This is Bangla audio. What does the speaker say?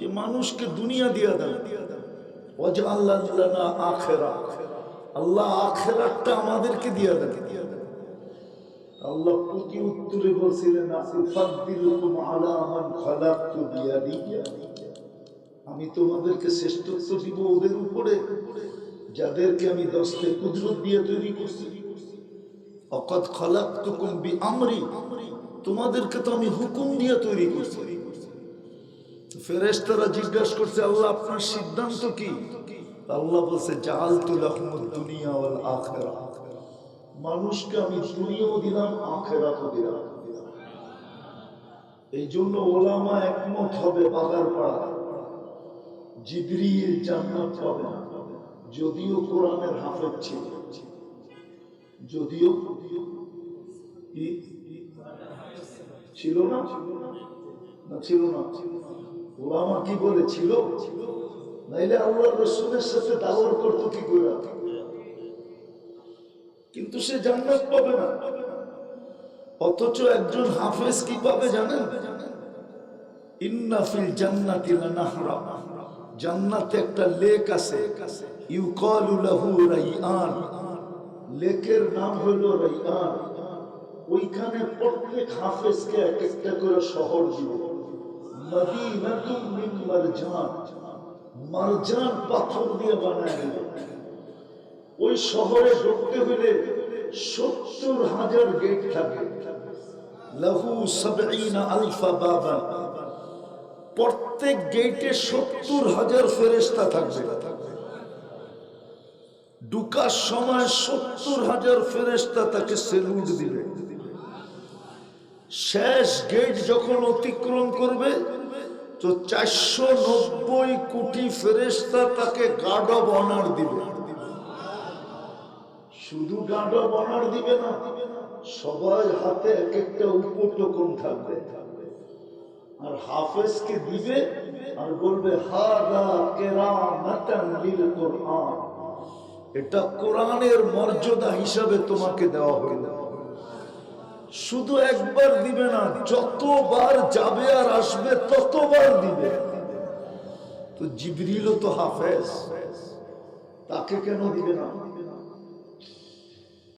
যে মানুষকে দুনিয়া দিয়া দেন আল্লাহ আখেরা। আল্লাহ আখেরাতটা আমাদেরকে দেন। আল্লাহ প্রতি উত্তরে বলছিলেন আমি তোমাদেরকে শ্রেষ্ঠত্ব দিব ওদের উপরে, যাদেরকে আমি দশটা কুদরত দিয়ে তৈরি করছি। অকদ খালাকতুকুম বিআমরি। তোমাদেরকে তো আমি হুকুম দিয়ে তৈরি করছি। ফেরেশতারা জিজ্ঞাসা করছে, আল্লাহ, আপনার সিদ্ধান্ত কি? আল্লাহ বলছে আহমদ দুনিয়া মানুষকে আমি দুনিয়াও দিলাম দিলাম। এই জন্য ওলামা একমত হবে বাগার পাড়া জিবরিল জান্নাত পাবে। যদিও কোরআনের হাফেজ ছিল। যদিও ছিল না? না, ছিল না। ওলামা কি বলে ছিল নাইলে আল্লাহ রসুলের সাথে দাওয়ার করতো কি করে কিন্তু সে জান্নাত পাবে না। অথচ একজন হাফেজ কি পাবে জানেন? একটা লেকের নাম হলো ওইখানে হাফেজকে এক একটা করে শহর দিব। পাথর দিয়ে বানায় ওই শহরে ঢুকতে হলে সত্তর হাজার আলফা বাবা। প্রত্যেক গেটে সত্তর হাজার ফেরেস্তা থাকবে। ঢুকার সময় সত্তর হাজার ফেরেস্তা তাকে সেলুট দিবে। শেষ গেট যখন অতিক্রম করবে তো চারশো নব্বই কোটি ফেরেস্তা তাকে গার্ড অব অনার দিবে। শুধু গার্ড অব অনার দিবে না, সবার হাতে এক একটা উপটোকন থাকবে। আর দিবে আর বলবে কোরআন। এটা কোরআনের মর্যাদা হিসাবে তোমাকে দেওয়া হইল শুধু একবার দিবে না, যতবার যাবে আর আসবে ততবার দিবে। তো জিবরিল তো হাফেজ। তাকে কেন দিবে না?